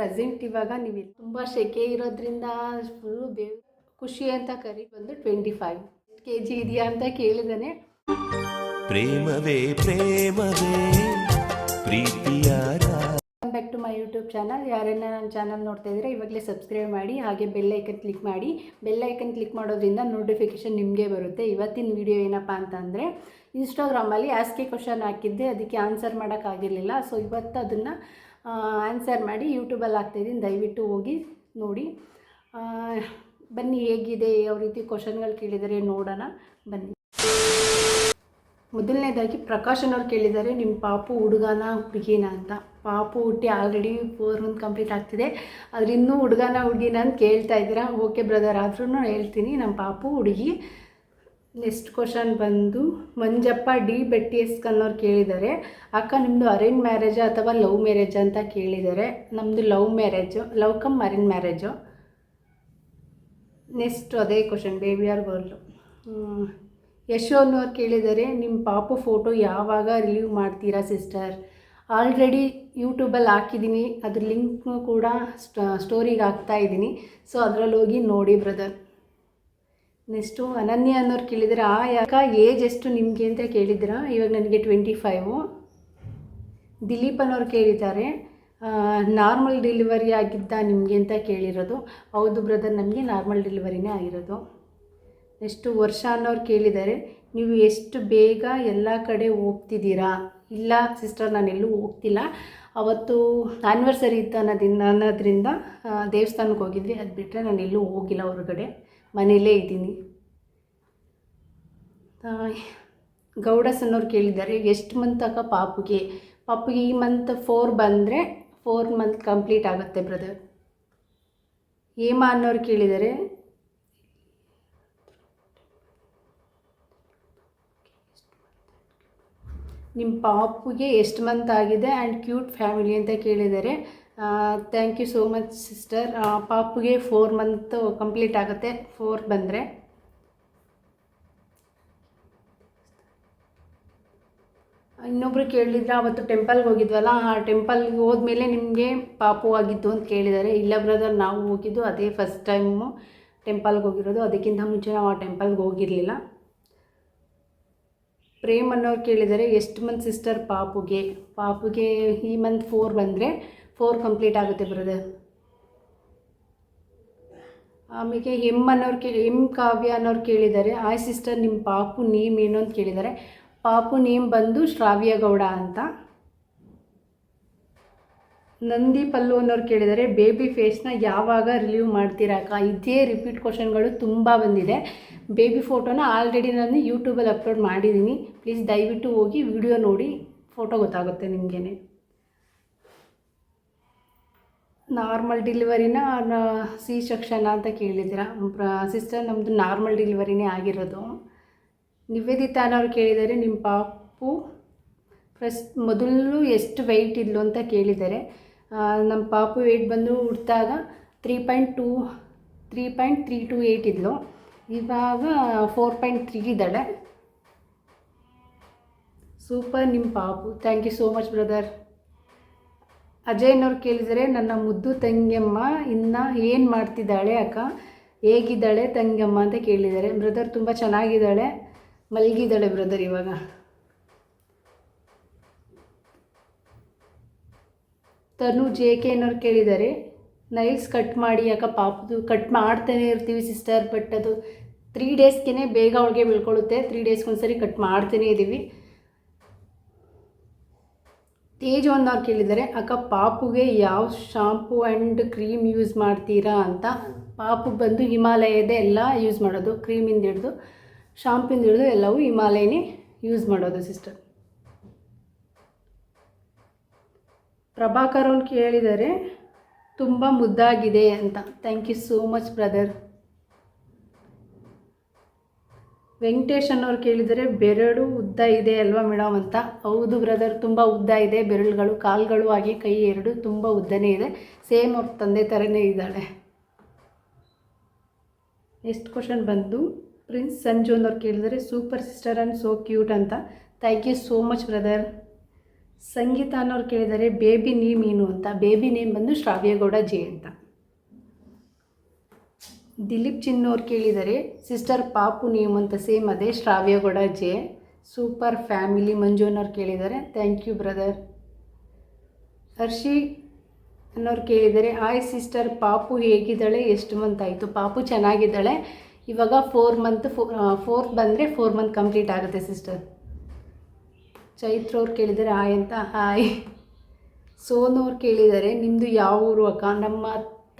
Present ಇವಾಗ ನೀವು ತುಂಬ ಸೆಕೆ ಇರೋದ್ರಿಂದ ಫುಲ್ಲು ಬೇ ಖುಷಿ ಅಂತ ಕರಿ ಬಂದು ಟ್ವೆಂಟಿ ಫೈವ್ ಕೆ ಜಿ ಇದೆಯಾ ಅಂತ ಕೇಳಿದಾನೆ. ಪ್ರೇಮವೇ ಪ್ರೇಮವೇ ಪ್ರೀತಿಯ welcome back to my YouTube channel ಯಾರನ್ನ ನನ್ನ ಚಾನಲ್ ನೋಡ್ತಾ ಇದ್ರೆ ಇವಾಗಲೇ ಸಬ್ಸ್ಕ್ರೈಬ್ ಮಾಡಿ ಹಾಗೆ ಬೆಲ್ ಐಕನ್ ಕ್ಲಿಕ್ ಮಾಡಿ. ಬೆಲ್ ಐಕನ್ ಕ್ಲಿಕ್ ಮಾಡೋದ್ರಿಂದ ನೋಟಿಫಿಕೇಶನ್ ನಿಮಗೆ ಬರುತ್ತೆ. ಇವತ್ತಿನ ವಿಡಿಯೋ ಏನಪ್ಪ ಅಂತಂದರೆ ಇನ್ಸ್ಟಾಗ್ರಾಮಲ್ಲಿ ಆಸ್ಕೆ ಕ್ವಶನ್ ಹಾಕಿದ್ದೆ ಅದಕ್ಕೆ ಆನ್ಸರ್ ಮಾಡೋಕ್ಕಾಗಿರಲಿಲ್ಲ ಸೊ ಇವತ್ತು ಅದನ್ನು ಆನ್ಸರ್ ಮಾಡಿ ಯೂಟ್ಯೂಬಲ್ಲಿ ಹಾಕ್ತಾಯಿದ್ದೀನಿ ದಯವಿಟ್ಟು ಹೋಗಿ ನೋಡಿ. ಬನ್ನಿ ಹೇಗಿದೆ, ಯಾವ ರೀತಿ ಕ್ವಶನ್ಗಳು ಕೇಳಿದರೆ ನೋಡೋಣ, ಬನ್ನಿ. ಮೊದಲನೇದಾಗಿ ಪ್ರಕಾಶ್ ಅನ್ನೋರು ಕೇಳಿದ್ದಾರೆ ನಿಮ್ಮ ಪಾಪು ಹುಡುಗನ ಹುಡುಗಿನ ಅಂತ. ಪಾಪು ಹುಟ್ಟಿ ಆಲ್ರೆಡಿ ಫೋರ್ ಮಂತ್ ಕಂಪ್ಲೀಟ್ ಆಗ್ತಿದೆ. ಆದರೆ ಇನ್ನೂ ಹುಡುಗನ ಹುಡುಗಿನ ಅಂತ ಕೇಳ್ತಾ ಇದ್ದೀರಾ? ಓಕೆ ಬ್ರದರ್ ಆದ್ರೂ ಹೇಳ್ತೀನಿ ನಮ್ಮ ಪಾಪು ಹುಡುಗಿ ನೆಕ್ಸ್ಟ್ ಕ್ವಶನ್ ಬಂದು, ಮಂಜಪ್ಪ ಡಿ ಬೆಟ್ಟಿ ಎಸ್ ಅನ್ನೋರು ಕೇಳಿದ್ದಾರೆ. ಅಕ್ಕ ನಿಮ್ಮದು ಅರೇಂಜ್ ಮ್ಯಾರೇಜ್ ಅಥವಾ ಲವ್ ಮ್ಯಾರೇಜ್ ಅಂತ ಕೇಳಿದ್ದಾರೆ. ನಮ್ಮದು love marriage love come arrange marriage next ಅದೇ question baby or girl Yashu ಅನ್ನೋರು ಕೇಳಿದ್ದಾರೆ ನಿಮ್ಮ ಪಾಪು ಫೋಟೋ ಯಾವಾಗ ರಿಲೀವ್ ಮಾಡ್ತೀರಾ ಸಿಸ್ಟರ್ ಆಲ್ರೆಡಿ ಯೂಟ್ಯೂಬಲ್ಲಿ ಹಾಕಿದ್ದೀನಿ. ಅದ್ರ ಲಿಂಕ್ನು ಕೂಡ ಸ್ಟೋರಿಗೆ ಹಾಕ್ತಾ ಇದ್ದೀನಿ. ಸೊ ಅದರಲ್ಲಿ ಹೋಗಿ ನೋಡಿ ಬ್ರದರ್ ನೆಕ್ಸ್ಟು ಅನನ್ಯ ಅನ್ನೋರು ಕೇಳಿದ್ರೆ, ಆ ಯಾಕ? ಏಜ್ ಎಷ್ಟು ನಿಮಗೆ? ಅಂತ ಕೇಳಿದ್ರ ಇವಾಗ ನನಗೆ ಟ್ವೆಂಟಿ ಫೈವು. ದಿಲೀಪ್ ಅನ್ನೋರು ಕೇಳಿದ್ದಾರೆ ನಾರ್ಮಲ್ ಡೆಲಿವರಿ ಆಗಿದ್ದ ನಿಮಗೆ ಅಂತ ಕೇಳಿರೋದು. ಹೌದು ಬ್ರದರ್, ನಮಗೆ ನಾರ್ಮಲ್ ಡೆಲಿವರಿನೇ ಆಗಿರೋದು. ನೆಕ್ಸ್ಟು ವರ್ಷ ಅನ್ನೋರು ಕೇಳಿದ್ದಾರೆ, ನೀವು ಎಷ್ಟು ಬೇಗ ಎಲ್ಲ ಕಡೆ ಹೋಗ್ತಿದ್ದೀರಾ? ಇಲ್ಲ ಸಿಸ್ಟರ್, ನಾನೆಲ್ಲೂ ಹೋಗ್ತಿಲ್ಲ. ಅವತ್ತು ಆ್ಯನಿವರ್ಸರಿ ಇತ್ತು ಅನ್ನೋದಿಂದ ಅನ್ನೋದ್ರಿಂದ ದೇವಸ್ಥಾನಕ್ಕೆ ಹೋಗಿದ್ವಿ. ಅದು ಬಿಟ್ಟರೆ ನಾನು ಎಲ್ಲೂ ಹೋಗಿಲ್ಲ ಹೊರಗಡೆ. ಮನೆಯಲ್ಲೇ ಇದ್ದೀನಿ. ಗೌಡಸ್ ಅನ್ನೋರು ಕೇಳಿದ್ದಾರೆ, ಎಷ್ಟು ಮಂತ್ ಅಕ್ಕ ಪಾಪುಗೆ? ಪಾಪುಗೆ ಈ ಮಂತ್ ಫೋರ್ ಬಂದರೆ ಫೋರ್ ಮಂತ್ ಕಂಪ್ಲೀಟ್ ಆಗುತ್ತೆ ಬ್ರದರ್ ಹೇಮಾ ಅನ್ನೋರು ಕೇಳಿದ್ದಾರೆ ನಿಮ್ಮ ಪಾಪುಗೆ ಎಷ್ಟು ಮಂತ್ ಆಗಿದೆ ಆ್ಯಂಡ್ ಕ್ಯೂಟ್ ಫ್ಯಾಮಿಲಿ ಅಂತ ಕೇಳಿದ್ದಾರೆ. Thank you so much sister ಪಾಪುಗೆ ಫೋರ್ ಮಂತ್ ಕಂಪ್ಲೀಟ್ ಆಗುತ್ತೆ. ಫೋರ್ ಬಂದರೆ. ಇನ್ನೊಬ್ರು ಕೇಳಿದ್ರೆ ಅವತ್ತು ಟೆಂಪಲ್ಗೆ ಹೋಗಿದ್ವಲ್ಲ, ಆ ಟೆಂಪಲ್ಗೆ ಹೋದ್ಮೇಲೆ ನಿಮಗೆ ಪಾಪು ಆಗಿದ್ದು ಅಂತ ಕೇಳಿದ್ದಾರೆ. ಇಲ್ಲ ಬ್ರದರ್ ನಾವು ಹೋಗಿದ್ದು ಅದೇ ಫಸ್ಟ್ ಟೈಮು ಟೆಂಪಲ್ಗೆ ಹೋಗಿರೋದು. ಅದಕ್ಕಿಂತ ಮುಂಚೆ ನಾವು ಆ ಟೆಂಪಲ್ಗೆ ಹೋಗಿರಲಿಲ್ಲ. ಪ್ರೇಮ್ ಅನ್ನೋರು ಕೇಳಿದರೆ ಎಷ್ಟು ಮಂತ್ ಸಿಸ್ಟರ್ ಪಾಪುಗೆ? ಪಾಪುಗೆ ಈ ಮಂತ್ ಫೋರ್ ಬಂದರೆ ಫೋರ್ ಕಂಪ್ಲೀಟ್ ಆಗುತ್ತೆ ಬ್ರದರ್ ಆಮೇಲೆ ಎಂ ಅನ್ನೋರು ಕೇಳಿ ಎಂ ಕಾವ್ಯ ಅನ್ನೋರು ಕೇಳಿದ್ದಾರೆ ಆಯ್ ಸಿಸ್ಟರ್ ನಿಮ್ಮ ಪಾಪು ನೇಮ್ ಏನು? ಅಂತ ಕೇಳಿದ್ದಾರೆ ಪಾಪು ನೇಮ್ ಬಂದು ಶ್ರಾವ್ಯ ಗೌಡ ಅಂತ. ನಂದಿ ಪಲ್ಲು ಅನ್ನೋರು ಕೇಳಿದರೆ ಬೇಬಿ ಫೇಸ್ನ ಯಾವಾಗ ರಿಲೀವ್ ಮಾಡ್ತೀರಾ ಅಕ್ಕ? ಇದೇ ರಿಪೀಟ್ ಕ್ವಶನ್ಗಳು ತುಂಬ ಬಂದಿದೆ. ಬೇಬಿ ಫೋಟೋನ ಆಲ್ರೆಡಿ ನಾನು ಯೂಟ್ಯೂಬಲ್ಲಿ ಅಪ್ಲೋಡ್ ಮಾಡಿದ್ದೀನಿ. ಪ್ಲೀಸ್ ದಯವಿಟ್ಟು ಹೋಗಿ ವಿಡಿಯೋ ನೋಡಿ ಫೋಟೋ ಗೊತ್ತಾಗುತ್ತೆ ನಿಮಗೇನೆ. ನಾರ್ಮಲ್ ಡಿಲಿವರಿನ ಸಿ ಸೆಕ್ಷನ್ ಅಂತ ಕೇಳಿದ್ದೀರಾ? ಸಿಸ್ಟರ್ ನಮ್ಮದು ನಾರ್ಮಲ್ ಡಿಲಿವರಿನೇ ಆಗಿರೋದು. ನಿವೇದಿತಾ ಅನ್ನೋರು ಕೇಳಿದರೆ ನಿಮ್ಮ ಪಾಪು ಫಸ್ಟ್ ಮೊದಲು ಎಷ್ಟು ವೆಯ್ಟ್ ಇದ್ಲು ಅಂತ ಕೇಳಿದ್ದಾರೆ ನಮ್ಮ ಪಾಪು ವೆಯ್ಟ್ ಬಂದು ಹುಟ್ಟಿದಾಗ three point two three point three two eight ಇದ್ಲು. ಇವಾಗ ಫೋರ್ ಪಾಯಿಂಟ್ ತ್ರೀ ಇದ್ದಾಳೆ. ಸೂಪರ್ ನಿಮ್ಮ ಪಾಪು. Thank you so much brother ಅಜಯ್ನವ್ರು ಕೇಳಿದರೆ, ನನ್ನ ಮುದ್ದು ತಂಗಿಯಮ್ಮ ಇನ್ನು ಏನು ಮಾಡ್ತಿದ್ದಾಳೆ ಅಕ್ಕ? ಹೇಗಿದ್ದಾಳೆ ತಂಗಿಯಮ್ಮ ಅಂತ ಕೇಳಿದ್ದಾರೆ ಬ್ರದರ್ ತುಂಬ ಚೆನ್ನಾಗಿದ್ದಾಳೆ, ಮಲಗಿದ್ದಾಳೆ ಬ್ರದರ್ ಇವಾಗ. ತನು ಜೆ ಕೆ ಅನ್ನೋರು ಕೇಳಿದ್ದಾರೆ, ನೈಲ್ಸ್ ಕಟ್ ಮಾಡಿ, ಯಾಕೆ ಪಾಪದು ಕಟ್ ಮಾಡ್ತಾನೆ ಇರ್ತೀವಿ ಸಿಸ್ಟರ್, ಬಟ್ ಅದು ತ್ರೀ ಡೇಸ್ಗೆ ಬೇಗ ಅವಳಿಗೆ ಬೀಳ್ಕೊಳ್ಳುತ್ತೆ, ತ್ರೀ ಡೇಸ್ಗೊಂದ್ಸರಿ ಕಟ್ ಮಾಡ್ತಾನೇ ಇದ್ದೀವಿ ತೇಜ್ ಅನ್ನೋರು ಕೇಳಿದ್ದಾರೆ, ಅಕ್ಕ ಪಾಪುಗೆ ಯಾವ ಶಾಂಪು ಆ್ಯಂಡ್ ಕ್ರೀಮ್ ಯೂಸ್ ಮಾಡ್ತೀರಾ ಅಂತ. ಪಾಪು ಬಂದು ಹಿಮಾಲಯದೇ ಎಲ್ಲ ಯೂಸ್ ಮಾಡೋದು, ಕ್ರೀಮಿಂದ ಹಿಡಿದು, ಶಾಂಪಿಂದ ಹಿಡಿದು ಎಲ್ಲವೂ ಹಿಮಾಲಯನೇ ಯೂಸ್ ಮಾಡೋದು ಸಿಸ್ಟರ್. ಪ್ರಭಾಕರ್ ಅವ್ನು ಕೇಳಿದರೆ ತುಂಬ ಮುದ್ದಾಗಿದೆ ಅಂತ. Thank you so much brother Venkatesh ಅನ್ನೋರು ಕೇಳಿದರೆ ಬೆರಳು ಉದ್ದ ಇದೆ ಅಲ್ವಾ ಮೇಡಮ್ ಅಂತ. ಹೌದು ಬ್ರದರ್ ತುಂಬ ಉದ್ದ ಇದೆ. ಬೆರಳುಗಳು, ಕಾಲುಗಳು ಹಾಗೆ ಕೈ ಎರಡು ತುಂಬ ಉದ್ದನೇ ಇದೆ. ಸೇಮ್ ಅವ್ರ ತಂದೆ ಥರನೇ ಇದ್ದಾಳೆ. ನೆಕ್ಸ್ಟ್ ಕ್ವಶನ್ ಬಂದು ಪ್ರಿನ್ಸ್ ಸಂಜು ಅನ್ನೋರು ಕೇಳಿದರೆ super sister and so cute ಅಂತ. Thank you so much brother Sangeetha ಅನ್ನೋರು ಕೇಳಿದರೆ ಬೇಬಿ ನೇಮ್ ಏನು ಅಂತ. ಬೇಬಿ ನೇಮ್ ಬಂದು ಶ್ರಾವ್ಯಗೌಡ ಜೆ ಅಂತ. ದಿಲೀಪ್ ಚಿನ್ನೋರು ಕೇಳಿದರೆ ಸಿಸ್ಟರ್ ಪಾಪು ನೇಮ್ ಅಂತ ಸೇಮ್ ಅದೇ, Shravya Gowda J. Super family Manju ಅನ್ನೋರು ಕೇಳಿದ್ದಾರೆ ಥ್ಯಾಂಕ್ ಯು ಬ್ರದರ್. ಹರ್ಷಿ ಅನ್ನೋರು ಕೇಳಿದರೆ, ಆಯ್ ಸಿಸ್ಟರ್, ಪಾಪು ಹೇಗಿದ್ದಾಳೆ? ಎಷ್ಟು ಮಂತ್ ಆಯಿತು? ಪಾಪು ಚೆನ್ನಾಗಿದ್ದಾಳೆ? ಇವಾಗ ಫೋರ್ ಮಂತ್ ಫೋ ಫೋರ್ತ್ ಬಂದರೆ ಫೋರ್ ಮಂತ್ ಕಂಪ್ಲೀಟ್ ಆಗುತ್ತೆ, ಸಿಸ್ಟರ್. ಚೈತ್ರ ಅವ್ರು ಕೇಳಿದರೆ ಹಾಯ್ ಅಂತ, ಹಾಯ್. ಸೋನು ಅವ್ರು ಕೇಳಿದ್ದಾರೆ ನಿಮ್ಮದು ಯಾವ ಊರು ಅಕ್ಕ? ನಮ್ಮ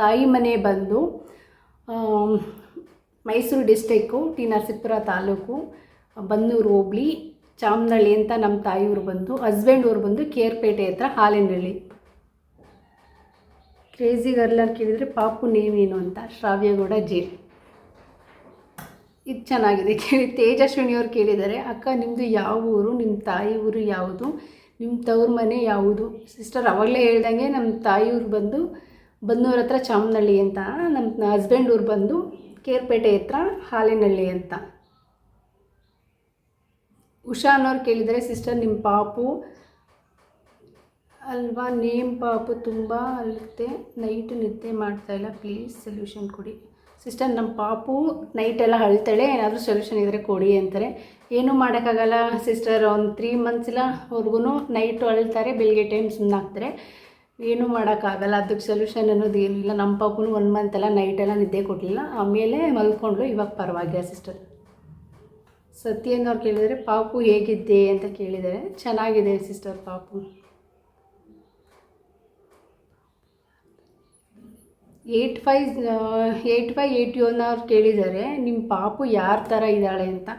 ತಾಯಿ ಮನೆ ಬಂದು ಮೈಸೂರು ಡಿಸ್ಟಿಕ್ಕು, ಟಿ ನರಸೀಪುರ ತಾಲೂಕು, ಬನ್ನೂರು, ಹೋಬ್ಳಿ, ಚಾಮನಳ್ಳಿ ಅಂತ ನಮ್ಮ ತಾಯಿಯವರು ಬಂದು, ಹಸ್ಬೆಂಡ್ ಊರು ಬಂದು ಕೇರ್ಪೇಟೆ ಹತ್ರ ಹಾಲಿನಹಳ್ಳಿ. ಕ್ರೇಜಿ ಗರ್ಲರ್ ಕೇಳಿದರೆ ಪಾಪು ನೇಮ್ ಏನು ಅಂತ ಶ್ರಾವ್ಯಗೌಡ ಜೆ. ಇದು ಚೆನ್ನಾಗಿದೆ. ಕೇಳಿ, ತೇಜಸ್ವಿನಿ ಅವ್ರು ಕೇಳಿದ್ದಾರೆ, ಅಕ್ಕ ನಿಮ್ಮದು ಯಾವ ಊರು? ನಿಮ್ಮ ತಾಯಿ ಊರು ಯಾವುದು? ನಿಮ್ಮ ತವ್ರ ಮನೆ ಯಾವುದು? ಸಿಸ್ಟರ್ ಅವಾಗಲೇ ಹೇಳ್ದಂಗೆ ನಮ್ಮ ತಾಯಿ ಊರು ಬಂದು ಬನ್ನೂರ ಹತ್ರ ಚಾಮನಹಳ್ಳಿ ಅಂತ. ನಮ್ಮ ಹಸ್ಬೆಂಡ್ ಊರು ಬಂದು ಕೇರ್ಪೇಟೆ ಹತ್ರ ಹಾಲಿನಹಳ್ಳಿ ಅಂತ. ಉಷಾ ಅನ್ನೋರು ಕೇಳಿದರೆ ಸಿಸ್ಟರ್ ನಿಮ್ಮ ಪಾಪು ಅಲ್ವಾ? ನೇಮ್ ಪಾಪು ತುಂಬ ಅಲ್ಲಿ ನೈಟ್ ನಿದ್ದೆ ಮಾಡ್ತಾಯಿಲ್ಲ ಪ್ಲೀಸ್ ಸೊಲ್ಯೂಷನ್ ಕೊಡಿ. ಸಿಸ್ಟರ್, ನಮ್ಮ ಪಾಪು ನೈಟೆಲ್ಲ ಅಳ್ತಾಳೆ, ಏನಾದರೂ ಸೊಲ್ಯೂಷನ್ ಇದ್ದರೆ ಕೊಡಿ ಅಂತಾರೆ. ಏನೂ ಮಾಡೋಕ್ಕಾಗಲ್ಲ ಸಿಸ್ಟರ್, ಒಂದು ತ್ರೀ ಮಂತ್ಸ್ಲವರೆಗೂ ನೈಟು ಅಳ್ತಾರೆ, ಬೆಳಿಗ್ಗೆ ಟೈಮ್ ಸುಮ್ಮನಾಗ್ತಾರೆ ಏನೂ ಮಾಡೋಕ್ಕಾಗಲ್ಲ, ಅದಕ್ಕೆ ಸೊಲ್ಯೂಷನ್ ಅನ್ನೋದು ಏನಿಲ್ಲ ನಮ್ಮ ಪಾಪುನು ಒನ್ ಮಂತ್ ಎಲ್ಲ ನೈಟೆಲ್ಲ ನಿದ್ದೆ ಕೊಡಲಿಲ್ಲ. ಆಮೇಲೆ ಮಲ್ಕೊಂಡ್ಲು ಇವಾಗ ಪರವಾಗಿಲ್ಲ ಸಿಸ್ಟರ್. ಸತ್ಯನವ್ರು ಕೇಳಿದರೆ, ಪಾಪು ಹೇಗಿದ್ದೆ ಅಂತ ಕೇಳಿದ್ದಾರೆ. ಚೆನ್ನಾಗಿದೆ ಸಿಸ್ಟರ್ ಪಾಪು. Eight five eight five eight one ಅವ್ರು ಕೇಳಿದ್ದಾರೆ ನಿಮ್ಮ ಪಾಪು ಯಾರ ಥರ ಇದ್ದಾಳೆ ಅಂತ.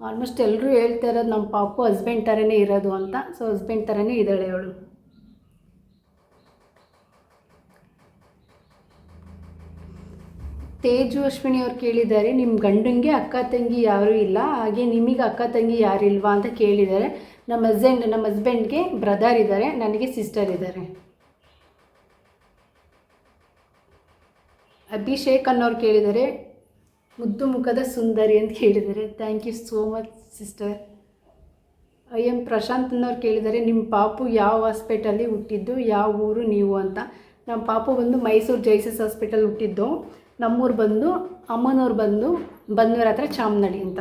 ಆಲ್ಮೋಸ್ಟ್ ಎಲ್ಲರೂ ಹೇಳ್ತಾ ಇರೋದು ನಮ್ಮ ಪಾಪು ಹಸ್ಬೆಂಡ್ ಥರನೇ ಇರೋದು ಅಂತ. ಸೊ, ಹಸ್ಬೆಂಡ್ ಥರನೇ ಇದ್ದಾಳೆ ಅವಳು. ತೇಜು ಅಶ್ವಿನಿ ಅವ್ರು ಕೇಳಿದ್ದಾರೆ ನಿಮ್ಮ ಗಂಡನಿಗೆ ಅಕ್ಕ ತಂಗಿ ಯಾರೂ ಇಲ್ಲ, ಹಾಗೆ ನಿಮಗೆ ಅಕ್ಕ ತಂಗಿ ಯಾರಿಲ್ವಾ? ಅಂತ ಕೇಳಿದ್ದಾರೆ. ನಮ್ಮ ಹಸ್ಬೆಂಡ್ ನಮ್ಮ ಹಸ್ಬೆಂಡ್ಗೆ ಬ್ರದರ್ ಇದ್ದಾರೆ, ನನಗೆ ಸಿಸ್ಟರ್ ಇದ್ದಾರೆ. ಅಭಿಷೇಕ್ ಅನ್ನೋರು ಕೇಳಿದ್ದಾರೆ ಮುದ್ದು ಮುಖದ ಸುಂದರಿ ಅಂತ ಕೇಳಿದ್ದಾರೆ thank you so much sister I M Prashanth ಅನ್ನೋರು ಕೇಳಿದ್ದಾರೆ ನಿಮ್ಮ ಪಾಪು ಯಾವ ಹಾಸ್ಪಿಟಲ್ಲಿ ಹುಟ್ಟಿದ್ದು? ಯಾವ ಊರು ನೀವು? ಅಂತ. ನಮ್ಮ ಪಾಪು ಬಂದು ಮೈಸೂರು ಜೈಸಸ್ ಹಾಸ್ಪಿಟಲ್ ಹುಟ್ಟಿದ್ದು. ನಮ್ಮೂರು ಬಂದು ಅಮ್ಮನವ್ರು ಬಂದು ಬನ್ನೂರ ಹತ್ರ ಚಾಮನಳ್ಳಿ ಅಂತ.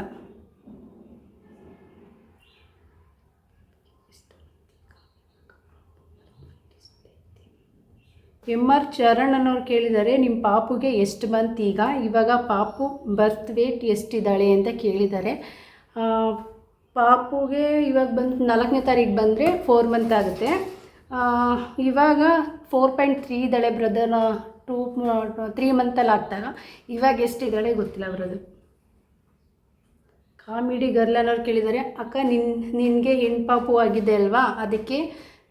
ಎಂ ಆರ್ ಚರಣ್ ಅನ್ನೋರು ಕೇಳಿದ್ದಾರೆ ನಿಮ್ಮ ಪಾಪುಗೆ ಎಷ್ಟು ಮಂತ್ ಈಗ? ಇವಾಗ ಪಾಪು ಬರ್ತ್ ವೇಟ್ ಎಷ್ಟಿದ್ದಾಳೆ ಅಂತ ಕೇಳಿದ್ದಾರೆ ಪಾಪುಗೆ ಇವಾಗ ಬಂದು ನಾಲ್ಕನೇ ತಾರೀಕು ಬಂದರೆ ಫೋರ್ ಮಂತ್ ಆಗುತ್ತೆ. ಇವಾಗ ಫೋರ್ ಪಾಯಿಂಟ್ ತ್ರೀ ಇದ್ದಾಳೆ ಬ್ರದರ್ ಟೂ ತ್ರೀ ಮಂತಲ್ಲಿ ಆಗ್ತಾಗ. ಇವಾಗ ಎಷ್ಟಿದ್ದಾಳೆ ಗೊತ್ತಿಲ್ಲ ಬ್ರದರ್ ಕಾಮಿಡಿ ಗರ್ಲ್ ಅನ್ನೋರು ಕೇಳಿದ್ದಾರೆ ಅಕ್ಕ ನಿನ್, ನಿನಗೆ ಹೆಣ್ಣು ಪಾಪು ಆಗಿದೆ ಅಲ್ವಾ? ಅದಕ್ಕೆ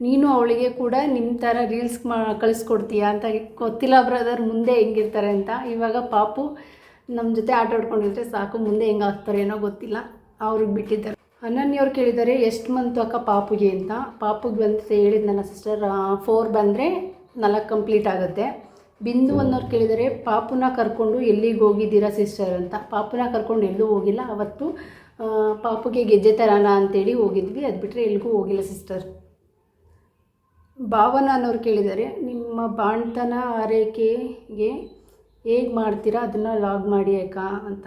ನೀನು ಅವಳಿಗೆ ಕೂಡ ನಿಮ್ಮ ಥರ ರೀಲ್ಸ್ ಮಾ, ಕಳಿಸ್ಕೊಡ್ತೀಯಾ ಅಂತ ಗೊತ್ತಿಲ್ಲ ಬ್ರದರ್ ಮುಂದೆ ಹೆಂಗಿರ್ತಾರೆ ಅಂತ. ಇವಾಗ ಪಾಪು ನಮ್ಮ ಜೊತೆ ಆಟ ಆಡ್ಕೊಂಡಿದ್ರೆ ಸಾಕು, ಮುಂದೆ ಹೆಂಗೆ ಹಾಕ್ತಾರೆ ಏನೋ ಗೊತ್ತಿಲ್ಲ. ಅವ್ರಿಗೆ ಬಿಟ್ಟಿದ್ದಾರೆ. ಅನನ್ಯವ್ರು ಕೇಳಿದ್ದಾರೆ, ಎಷ್ಟು ಮಂತು ಅಕ್ಕ ಪಾಪುಗೆ ಅಂತ? ಪಾಪುಗೆ ಬಂದು ಹೇಳಿದ್ನಲ್ಲ ಸಿಸ್ಟರ್ ಫೋರ್ ಬಂದರೆ ನಾಲ್ಕು ಕಂಪ್ಲೀಟ್ ಆಗುತ್ತೆ. ಬಿಂದು ಅನ್ನೋರು ಕೇಳಿದರೆ ಪಾಪುನ ಕರ್ಕೊಂಡು ಎಲ್ಲಿಗೆ ಹೋಗಿದ್ದೀರಾ ಸಿಸ್ಟರ್ ಅಂತ. ಪಾಪುನ ಕರ್ಕೊಂಡು ಎಲ್ಲೂ ಹೋಗಿಲ್ಲ, ಅವತ್ತು ಪಾಪುಗೆ ಗೆಜ್ಜೆ ತರಾನ ಅಂತೇಳಿ ಹೋಗಿದ್ವಿ. ಅದು ಬಿಟ್ಟರೆ ಎಲ್ಲಿಗೂ ಹೋಗಿಲ್ಲ ಸಿಸ್ಟರ್ ಭಾವನ ಅನ್ನೋರು ಕೇಳಿದ್ದಾರೆ. ನಿಮ್ಮ ಬಾಣ್ತನ ಆರೈಕೆಗೆ ಹೇಗೆ ಮಾಡ್ತೀರಾ? ಅದನ್ನು ಲಾಗ್ ಮಾಡಿ ಅಕ್ಕ ಅಂತ.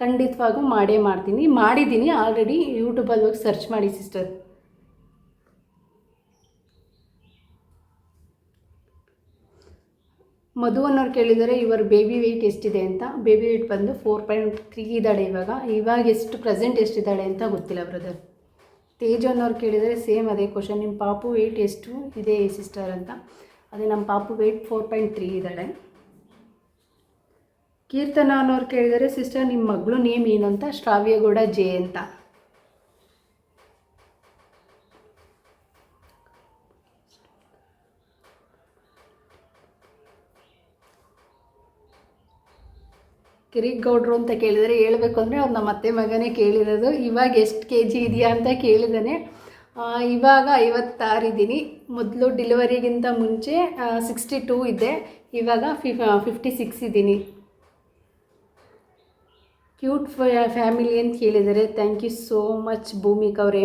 ಖಂಡಿತವಾಗೂ ಮಾಡೇ ಮಾಡ್ತೀನಿ. ಮಾಡಿದ್ದೀನಿ ಆಲ್ರೆಡಿ ಯೂಟ್ಯೂಬಲ್ಲಿ ಹೋಗಿ ಸರ್ಚ್ ಮಾಡಿ ಸಿಸ್ಟರ್ ಮಧು ಅನ್ನೋರು ಕೇಳಿದರೆ ಇವರ ಬೇಬಿ ವೆಯ್ಟ್ ಎಷ್ಟಿದೆ ಅಂತ? ಬೇಬಿ ವೆಯ್ಟ್ ಬಂದು ಫೋರ್ ಪಾಯಿಂಟ್ ತ್ರೀ ಇದ್ದಾಳೆ ಇವಾಗ. ಇವಾಗ ಎಷ್ಟು ಪ್ರೆಸೆಂಟ್ ಎಷ್ಟಿದ್ದಾಳೆ ಅಂತ ಗೊತ್ತಿಲ್ಲ ಬ್ರದರ್ ತೇಜ್ ಅನ್ನೋರು ಕೇಳಿದರೆ ಸೇಮ್ ಅದೇ ಕ್ವಶನ್ ನಿಮ್ಮ ಪಾಪು ವೆಯ್ಟ್ ಎಷ್ಟು ಇದೆ ಸಿಸ್ಟರ್ ಅಂತ? ಅದೇ ನಮ್ಮ ಪಾಪು ವೆಯ್ಟ್ ಫೋರ್ ಪಾಯಿಂಟ್ ತ್ರೀ ಇದ್ದಾಳೆ. ಕೀರ್ತನ ಅನ್ನೋರು ಕೇಳಿದರೆ ಸಿಸ್ಟರ್ ನಿಮ್ಮ ಮಗಳು ನೇಮ್ ಏನು ಅಂತ? ಶ್ರಾವ್ಯಗೌಡ ಜೆ ಅಂತ. ಕಿರಿಕ್ ಗೌಡ್ರು ಅಂತ ಕೇಳಿದರೆ ಹೇಳಬೇಕು ಅಂದರೆ ಅವ್ರು ನಮ್ಮ ಅತ್ತೆ ಮಗನೇ ಕೇಳಿರೋದು. ಇವಾಗ ಎಷ್ಟು ಕೆ ಜಿ ಇದೆಯಾ ಅಂತ ಕೇಳಿದ್ದಾನೆ ಇವಾಗ ಐವತ್ತಾರು ಇದ್ದೀನಿ ಮೊದಲು ಡಿಲಿವರಿಗಿಂತ ಮುಂಚೆ ಸಿಕ್ಸ್ಟಿ ಟೂ ಇದೆ. ಇವಾಗ ಫಿಫ್ ಫಿಫ್ಟಿ ಸಿಕ್ಸ್ ಇದ್ದೀನಿ. ಕ್ಯೂಟ್ ಫ್ಯಾಮಿಲಿ ಅಂತ ಕೇಳಿದ್ದಾರೆ thank you so much Bhoomika ಅವರೇ.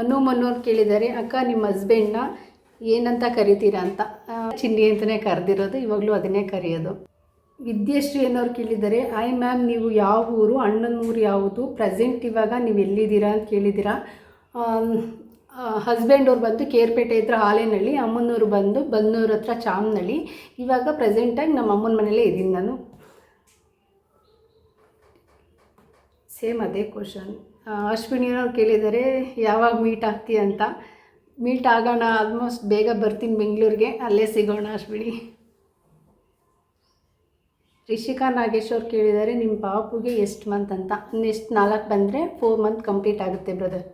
ಅನು ಮನ್ನೋರು ಕೇಳಿದ್ದಾರೆ ಅಕ್ಕ, ನಿಮ್ಮ ಹಸ್ಬೆಂಡ್ನ ಏನಂತ ಕರಿತೀರಾ ಅಂತ? ಚಿನ್ನಿ ಅಂತಲೇ ಕರೆದಿರೋದು. ಇವಾಗಲೂ ಅದನ್ನೇ ಕರೆಯೋದು. ವಿದ್ಯಾಶ್ರೀ ಅನ್ನೋರು ಕೇಳಿದ್ದಾರೆ ಐ ಮ್ಯಾಮ್ ನೀವು ಯಾವ ಊರು, ಅಣ್ಣನ ಊರು ಯಾವುದು? ಪ್ರೆಸೆಂಟ್ ಇವಾಗ ನೀವು ಎಲ್ಲಿದ್ದೀರಾ ಅಂತ ಕೇಳಿದ್ದೀರಾ? ಹಸ್ಬೆಂಡ್ ಅವ್ರು ಬಂದು ಕೇರ್ಪೇಟೆ ಹತ್ರ ಹಾಲೇನಳ್ಳಿ ಅಮ್ಮನೂರು ಬಂದು ಬನ್ನೂರ ಹತ್ರ ಚಾಮನಹಳ್ಳಿ. ಇವಾಗ ಪ್ರೆಸೆಂಟಾಗಿ ನಮ್ಮ ಅಮ್ಮನ ಮನೇಲೇ ಇದ್ದೀನಿ ನಾನು. ಸೇಮ್ ಅದೇ ಕ್ವಶನ್ ಅಶ್ವಿನಿಯವ್ರು ಕೇಳಿದ್ದಾರೆ, ಯಾವಾಗ ಮೀಟ್ ಆಗ್ತೀಯ ಅಂತ? ಮೀಟ್ ಆಗೋಣ ಆಲ್ಮೋಸ್ಟ್ ಬೇಗ ಬರ್ತೀನಿ ಬೆಂಗಳೂರಿಗೆ, ಅಲ್ಲೇ ಸಿಗೋಣ ಅಶ್ವಿನಿ. ರಿಷಿಕಾ ನಾಗೇಶ್ವರ್ ಕೇಳಿದ್ದಾರೆ, ನಿಮ್ಮ ಪಾಪುಗೆ ಎಷ್ಟು ಮಂತ್ ಅಂತ? ನೆಕ್ಸ್ಟ್ ನಾಲ್ಕು ಬಂದರೆ ಫೋರ್ ಮಂತ್ ಕಂಪ್ಲೀಟ್ ಆಗುತ್ತೆ ಬ್ರದರ್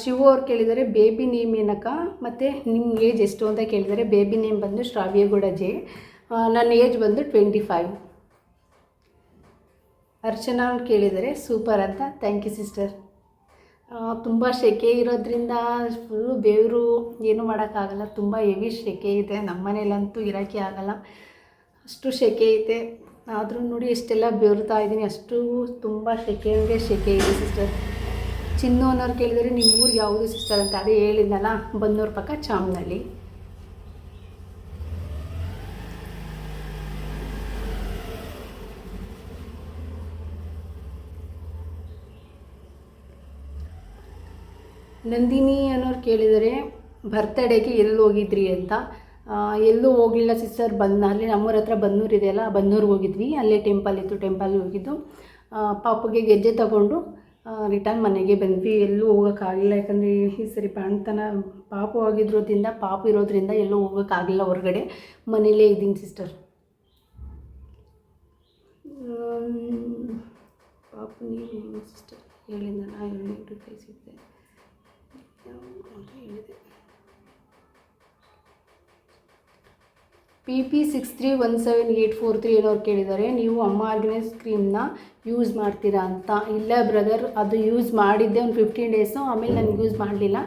ಶಿವ ಅವ್ರು ಕೇಳಿದ್ದಾರೆ ಬೇಬಿ ನೇಮ್ ಏನಕ್ಕ? ಮತ್ತು ನಿಮ್ಮ ಏಜ್ ಎಷ್ಟು? ಅಂತ ಕೇಳಿದ್ದಾರೆ ಬೇಬಿ ನೇಮ್ ಬಂದು ಶ್ರಾವ್ಯಗೌಡ ಜೆ. ನನ್ನ ಏಜ್ ಬಂದು ಟ್ವೆಂಟಿ ಫೈವ್ ಅರ್ಚನಾ ಅವ್ರು ಕೇಳಿದರೆ ಸೂಪರ್ ಅಂತ. ಥ್ಯಾಂಕ್ ಯು ಸಿಸ್ಟರ್ ತುಂಬ ಸೆಕೆ ಇರೋದ್ರಿಂದ ಫುಲ್ಲು ಬೇವರು ಏನೂ ಮಾಡೋಕ್ಕಾಗಲ್ಲ. ತುಂಬ ಹೆವಿ ಸೆಕೆ ಇದೆ. ನಮ್ಮ ಮನೇಲಂತೂ ಇರೋಕ್ಕೆ ಆಗಲ್ಲ. ಅಷ್ಟು ಸೆಕೆ ಇದೆ. ಆದರೂ ನೋಡಿ ಇಷ್ಟೆಲ್ಲ ಬೆವರ್ತಾ ಇದ್ದೀನಿ. ಅಷ್ಟು ತುಂಬ ಸೆಕೆ ಅಂದರೆ ಸೆಕೆ ಇದೆ ಸಿಸ್ಟರ್ ಚಿನ್ನು ಅನ್ನೋರು ಕೇಳಿದರೆ ನಿಮ್ಮ ಊರು ಯಾವುದು ಸಿಸ್ಟರ್ ಅಂತ ಅದೇ ಹೇಳಿದ್ನಲ್ಲ ಬಂದೋರ ಪಕ್ಕ ಚಾಮನಹಳ್ಳಿ ನಂದಿನಿ ಅನ್ನೋರು ಕೇಳಿದರೆ, ಬರ್ತಡೇಗೆ ಎಲ್ಲಿ ಹೋಗಿದ್ರಿ ಅಂತ? ಎಲ್ಲೂ ಹೋಗಲಿಲ್ಲ ಸಿಸ್ಟರ್ ಬಂದು, ಅಲ್ಲಿ ನಮ್ಮೂರ ಹತ್ರ ಬನ್ನೂರು ಇದೆಯಲ್ಲ ಬನ್ನೂರಿಗೆ ಹೋಗಿದ್ವಿ. ಅಲ್ಲೇ ಟೆಂಪಲ್ ಇತ್ತು ಟೆಂಪಲ್ಗೆ ಹೋಗಿದ್ದು. ಪಾಪಗೆ ಗೆಜ್ಜೆ ತಗೊಂಡು ರಿಟರ್ನ್ ಮನೆಗೆ ಬಂದ್ವಿ. ಎಲ್ಲೂ ಹೋಗೋಕ್ಕಾಗಲಿಲ್ಲ ಯಾಕಂದರೆ, ಈ ಸರಿ ಬಾಣ್ತನ ಪಾಪು ಆಗಿರೋದ್ರಿಂದ, ಪಾಪ ಇರೋದ್ರಿಂದ ಎಲ್ಲೂ ಹೋಗೋಕ್ಕಾಗಲಿಲ್ಲ ಹೊರಗಡೆ. ಮನೇಲೇ ಇದ್ದೀನಿ ಸಿಸ್ಟರ್ ಪಾಪು ನೀವು ಸಿಸ್ಟರ್ ಹೇಳಿದ ನಾನು ಕಳಿಸಿದ್ದೆ ಹೇಳಿದೆ P P six three one seven eight four three ಏನೋರು ಕೇಳಿದ್ದಾರೆ. ನೀವು ಅಮ್ಮ ಆರ್ಗನೈಸ್ ಕ್ರೀಮ್ನ ಯೂಸ್ ಮಾಡ್ತೀರಾ ಅಂತ. ಇಲ್ಲ ಬ್ರದರ್ ಅದು ಯೂಸ್ ಮಾಡಿದ್ದೆ ಒಂದು ಫಿಫ್ಟೀನ್ ಡೇಸು ಆಮೇಲೆ ನಾನು ಯೂಸ್ ಮಾಡಲಿಲ್ಲ.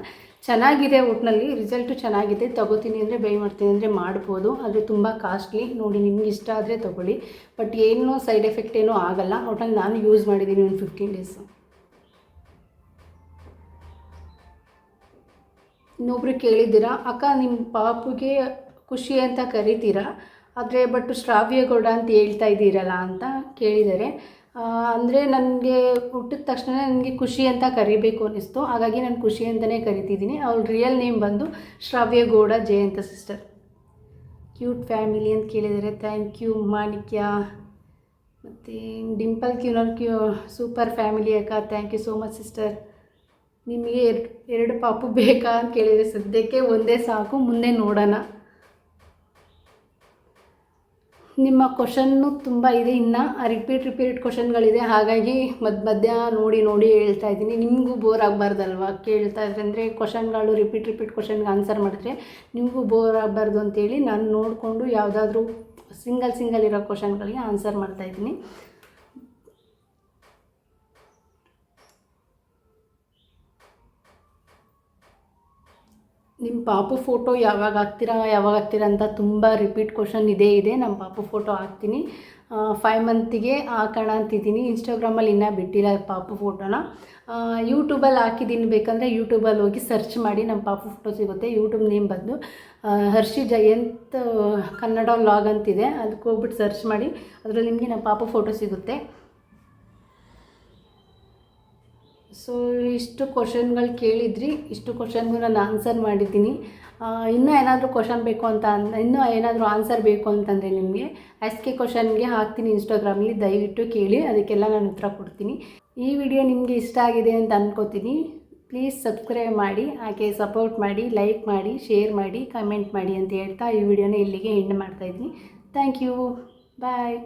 ಚೆನ್ನಾಗಿದೆ ಒಟ್ಟಿನಲ್ಲಿ ರಿಸಲ್ಟು ಚೆನ್ನಾಗಿದೆ. ತಗೋತೀನಿ ಅಂದರೆ ಬೈ ಮಾಡ್ತೀನಿ ಅಂದರೆ ಮಾಡ್ಬೋದು. ಆದರೆ ತುಂಬ ಕಾಸ್ಟ್ಲಿ ನೋಡಿ, ನಿಮ್ಗೆ ಇಷ್ಟ ಆದರೆ ತೊಗೊಳ್ಳಿ. ಬಟ್ ಏನೂ ಸೈಡ್ ಎಫೆಕ್ಟ್ ಏನೂ ಆಗಲ್ಲ. ಒಟ್ಟಲ್ಲಿ ನಾನು ಯೂಸ್ ಮಾಡಿದ್ದೀನಿ ಒಂದು ಫಿಫ್ಟೀನ್ ಡೇಸು ಇನ್ನೊಬ್ರು ಕೇಳಿದ್ದೀರಾ? ಅಕ್ಕ ನಿಮ್ಮ ಪಾಪುಗೆ ಖುಷಿ ಅಂತ ಕರಿತೀರಾ? ಆದರೆ ಬಟ್ ಶ್ರಾವ್ಯಗೌಡ ಅಂತ ಹೇಳ್ತಾ ಇದ್ದೀರಲ್ಲ ಅಂತ ಕೇಳಿದ್ದಾರೆ. ಅಂದರೆ ನನಗೆ ಹುಟ್ಟಿದ ತಕ್ಷಣ ನನಗೆ ಖುಷಿ ಅಂತ ಕರಿಬೇಕು ಅನ್ನಿಸ್ತು. ಹಾಗಾಗಿ ನಾನು ಖುಷಿ ಅಂತಲೇ ಕರಿತಿದ್ದೀನಿ. ಅವ್ರ ರಿಯಲ್ ನೇಮ್ ಬಂದು Shravya Gowda Gowda Jayanta sister cute family ಅಂತ ಕೇಳಿದ್ದಾರೆ. Thank you Manikya. ಮತ್ತು ಡಿಂಪಲ್ ಕ್ಯೂನರ್ ಕ್ಯೂ ಸೂಪರ್ ಫ್ಯಾಮಿಲಿ ಅಕ್ಕ. Thank you so much sister ನಿಮಗೆ ಎರಡು ಪಾಪು ಬೇಕಾ ಅಂತ ಕೇಳಿದರೆ ಸದ್ಯಕ್ಕೆ ಒಂದೇ ಸಾಕು, ಮುಂದೆ ನೋಡೋಣ. ನಿಮ್ಮ ಕ್ವಶನ್ನು ತುಂಬ ಇದೆ. ಇನ್ನು ರಿಪೀಟ್ ರಿಪೀಟ್ ಕ್ವಶನ್ಗಳಿದೆ ಹಾಗಾಗಿ ಮದ್, ಮಧ್ಯ ನೋಡಿ ನೋಡಿ ಹೇಳ್ತಾ ಇದ್ದೀನಿ. ನಿಮಗೂ ಬೋರ್ ಆಗಬಾರ್ದಲ್ವ? ಕೇಳ್ತಾ ಇದ್ರೆ ಅಂದರೆ ಕ್ವಶನ್ಗಳು ರಿಪೀಟ್ ರಿಪೀಟ್ ಕ್ವಶನ್ಗೆ ಆನ್ಸರ್ ಮಾಡಿದ್ರೆ ನಿಮಗೂ ಬೋರ್ ಆಗಬಾರ್ದು ಅಂತೇಳಿ ನಾನು ನೋಡಿಕೊಂಡು ಯಾವುದಾದ್ರೂ ಸಿಂಗಲ್ ಸಿಂಗಲ್ ಇರೋ ಕ್ವಶನ್ಗಳಿಗೆ ಆನ್ಸರ್ ಮಾಡ್ತಾಯಿದ್ದೀನಿ ನಿಮ್ಮ ಪಾಪು ಫೋಟೋ ಯಾವಾಗ ಹಾಕ್ತೀರಾ ಯಾವಾಗ ಹಾಕ್ತೀರಾ ಅಂತ ತುಂಬ ರಿಪೀಟ್ ಕ್ವಶನ್ ಇದೇ ಇದೆ. ನಮ್ಮ ಪಾಪು ಫೋಟೋ ಹಾಕ್ತೀನಿ. ಫೈವ್ ಮಂತಿಗೆ ಹಾಕೋಣ ಅಂತಿದ್ದೀನಿ. ಇನ್ಸ್ಟಾಗ್ರಾಮಲ್ಲಿ ಇನ್ನೂ ಬಿಟ್ಟಿಲ್ಲ ಪಾಪು ಫೋಟೋನ. ಯೂಟ್ಯೂಬಲ್ಲಿ ಹಾಕಿದ್ದೀನಿ ಬೇಕಂದರೆ ಯೂಟ್ಯೂಬಲ್ಲಿ ಹೋಗಿ ಸರ್ಚ್ ಮಾಡಿ ನಮ್ಮ ಪಾಪು ಫೋಟೋ ಸಿಗುತ್ತೆ. ಯೂಟ್ಯೂಬ್ ನೇಮ್ ಬಂದು ಹರ್ಷಿ ಜಯಂತ್ ಕನ್ನಡ ವ್ಲಾಗ್ ಅಂತಿದೆ. ಅದಕ್ಕೆ ಹೋಗ್ಬಿಟ್ಟು ಸರ್ಚ್ ಮಾಡಿ. ಅದರಲ್ಲಿ ನಿಮಗೆ ನಮ್ಮ ಪಾಪು ಫೋಟೋ ಸಿಗುತ್ತೆ. ಸೊ ಇಷ್ಟು ಕ್ವಶನ್ಗಳು ಕೇಳಿದ್ರಿ, ಇಷ್ಟು ಕ್ವಶನ್ಗೂ ನಾನು ಆನ್ಸರ್ ಮಾಡಿದ್ದೀನಿ. ಇನ್ನೂ ಏನಾದರೂ ಕ್ವಶನ್ ಬೇಕು ಅಂತ ಅಂದ, ಇನ್ನೂ ಏನಾದರೂ ಆನ್ಸರ್ ಬೇಕು ಅಂತಂದರೆ ನಿಮಗೆ ಎಸ್ ಕೆ ಕ್ವಶನ್ಗೆ ಹಾಕ್ತೀನಿ ಇನ್ಸ್ಟಾಗ್ರಾಮಲ್ಲಿ ದಯವಿಟ್ಟು ಕೇಳಿ, ಅದಕ್ಕೆಲ್ಲ ನಾನು ಉತ್ತರ ಕೊಡ್ತೀನಿ. ಈ ವಿಡಿಯೋ ನಿಮಗೆ ಇಷ್ಟ ಆಗಿದೆ ಅಂತ ಅಂದ್ಕೋತೀನಿ ಪ್ಲೀಸ್ ಸಬ್ಸ್ಕ್ರೈಬ್ ಮಾಡಿ, ಹಾಗೆ ಸಪೋರ್ಟ್ ಮಾಡಿ ಲೈಕ್ ಮಾಡಿ ಶೇರ್ ಮಾಡಿ ಕಮೆಂಟ್ ಮಾಡಿ ಅಂತ ಹೇಳ್ತಾ ಈ ವಿಡಿಯೋನ ಇಲ್ಲಿಗೆ ಎಂಡ್ ಮಾಡ್ತಾಯಿದ್ದೀನಿ ಥ್ಯಾಂಕ್ ಯು ಬಾಯ್